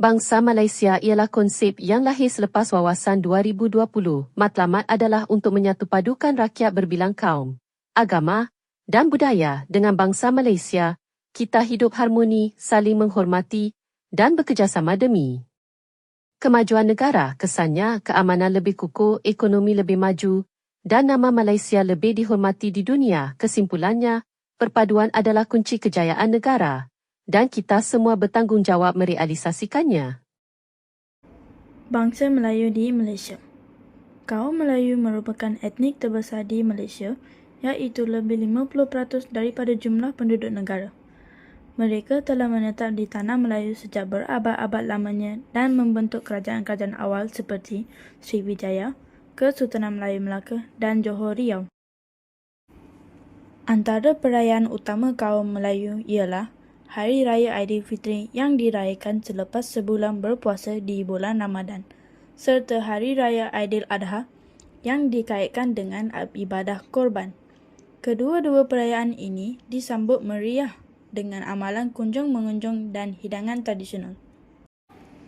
Bangsa Malaysia ialah konsep yang lahir selepas wawasan 2020. Matlamat adalah untuk menyatupadukan rakyat berbilang kaum, agama dan budaya dengan bangsa Malaysia. Kita hidup harmoni, saling menghormati dan bekerjasama demi kemajuan negara. Kesannya, keamanan lebih kukuh, ekonomi lebih maju dan nama Malaysia lebih dihormati di dunia. Kesimpulannya, perpaduan adalah kunci kejayaan negara dan kita semua bertanggungjawab merealisasikannya. Bangsa Melayu di Malaysia Kaum Melayu merupakan etnik terbesar di Malaysia iaitu lebih 50% daripada jumlah penduduk negara. Mereka telah menetap di tanah Melayu sejak berabad-abad lamanya dan membentuk kerajaan-kerajaan awal seperti Sriwijaya, Kesultanan Melayu Melaka dan Johor Riau. Antara perayaan utama kaum Melayu ialah Hari Raya Aidilfitri yang dirayakan selepas sebulan berpuasa di bulan Ramadan serta Hari Raya Aidil Adha yang dikaitkan dengan ibadah korban. Kedua-dua perayaan ini disambut meriah dengan amalan kunjung mengunjung dan hidangan tradisional.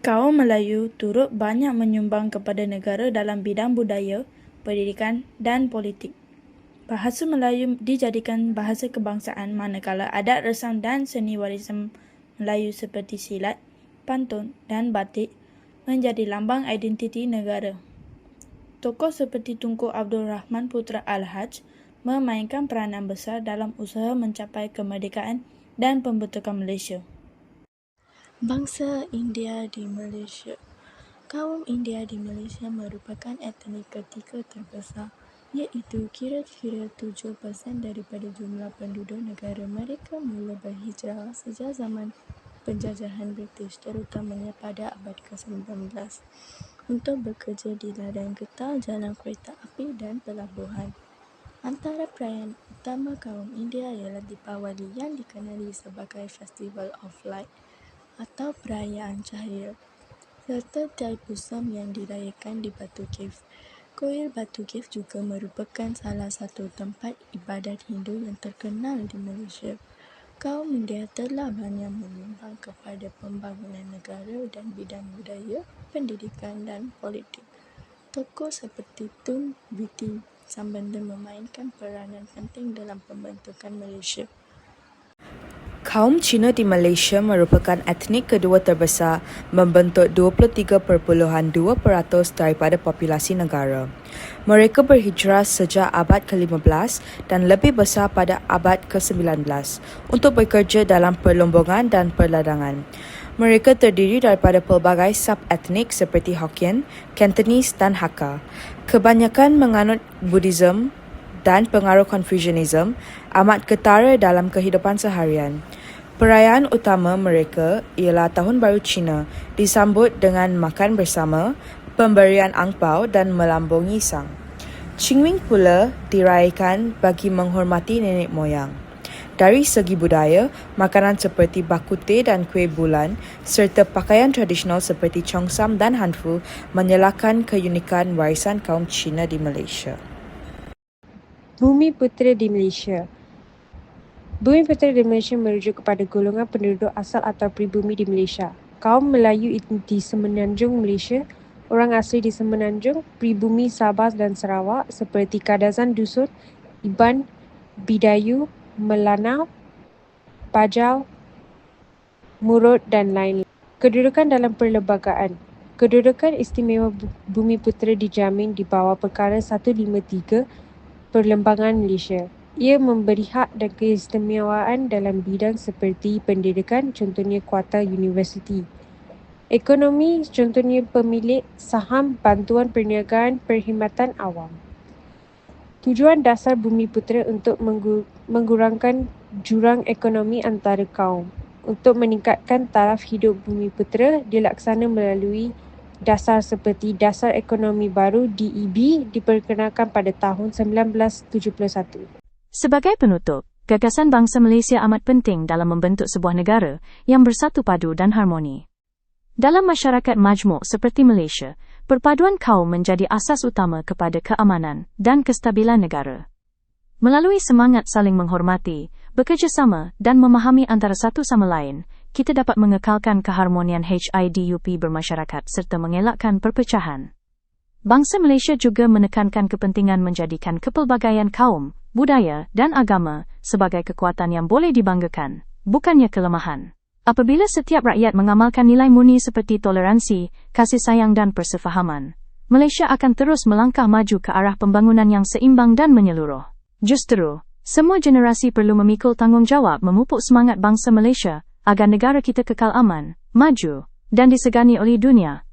Kaum Melayu turut banyak menyumbang kepada negara dalam bidang budaya, pendidikan dan politik. Bahasa Melayu dijadikan bahasa kebangsaan manakala adat resam dan seni warisan Melayu seperti silat, pantun dan batik menjadi lambang identiti negara. Tokoh seperti Tunku Abdul Rahman Putra Al-Haj memainkan peranan besar dalam usaha mencapai kemerdekaan dan pembentukan Malaysia. Bangsa India di Malaysia Kaum India di Malaysia merupakan etnik ketiga terbesar iaitu kira-kira 7% daripada jumlah penduduk negara mereka mula berhijrah sejak zaman penjajahan British terutamanya pada abad ke-19 untuk bekerja di ladang getah, jalan kereta api dan pelabuhan. Antara perayaan utama kaum India ialah Deepawali yang dikenali sebagai Festival of Light atau Perayaan Cahaya serta Thaipusam yang dirayakan di Batu Cave. Kuil Batu Cave juga merupakan salah satu tempat ibadat Hindu yang terkenal di Malaysia. Kaum India telah banyak menyumbang kepada pembangunan negara dan bidang budaya, pendidikan dan politik. Tokoh seperti Tun Biti Sambanda memainkan peranan penting dalam pembentukan Malaysia. Kaum Cina di Malaysia merupakan etnik kedua terbesar membentuk 23.2% daripada populasi negara. Mereka berhijrah sejak abad ke-15 dan lebih besar pada abad ke-19 untuk bekerja dalam perlombongan dan perladangan. Mereka terdiri daripada pelbagai sub-etnik seperti Hokkien, Cantonese dan Hakka. Kebanyakan menganut Buddhism, dan pengaruh Confucianism amat ketara dalam kehidupan seharian. Perayaan utama mereka ialah Tahun Baru Cina disambut dengan makan bersama, pemberian angpau dan melambungi sang. Qingming pula dirayakan bagi menghormati nenek moyang. Dari segi budaya, makanan seperti bakute dan kuih bulan serta pakaian tradisional seperti chongsam dan hanfu menyalakan keunikan warisan kaum Cina di Malaysia. Bumi Putera di Malaysia Bumi Putera di Malaysia merujuk kepada golongan penduduk asal atau pribumi di Malaysia. Kaum Melayu di Semenanjung Malaysia, orang asli di Semenanjung, pribumi Sabah dan Sarawak seperti Kadazan Dusun, Iban, Bidayu, Melana, Bajau, Murut dan lain-lain. Kedudukan dalam perlembagaan Kedudukan istimewa Bumi Putera dijamin di bawah perkara 153 Perlembagaan Malaysia. Ia memberi hak dan keistimewaan dalam bidang seperti pendidikan, contohnya kuarta universiti. Ekonomi, contohnya pemilik saham, bantuan perniagaan, perkhidmatan awam. Tujuan dasar Bumi Putera untuk mengurangkan jurang ekonomi antara kaum. Untuk meningkatkan taraf hidup Bumi Putera dilaksana melalui dasar seperti Dasar Ekonomi Baru DEB diperkenalkan pada tahun 1971. Sebagai penutup, gagasan bangsa Malaysia amat penting dalam membentuk sebuah negara yang bersatu padu dan harmoni. Dalam masyarakat majmuk seperti Malaysia, perpaduan kaum menjadi asas utama kepada keamanan dan kestabilan negara. Melalui semangat saling menghormati, bekerjasama dan memahami antara satu sama lain, kita dapat mengekalkan keharmonian HIDUP bermasyarakat serta mengelakkan perpecahan. Bangsa Malaysia juga menekankan kepentingan menjadikan kepelbagaian kaum, budaya dan agama sebagai kekuatan yang boleh dibanggakan, bukannya kelemahan. Apabila setiap rakyat mengamalkan nilai murni seperti toleransi, kasih sayang dan persefahaman, Malaysia akan terus melangkah maju ke arah pembangunan yang seimbang dan menyeluruh. Justru, semua generasi perlu memikul tanggungjawab memupuk semangat bangsa Malaysia agar negara kita kekal aman, maju, dan disegani oleh dunia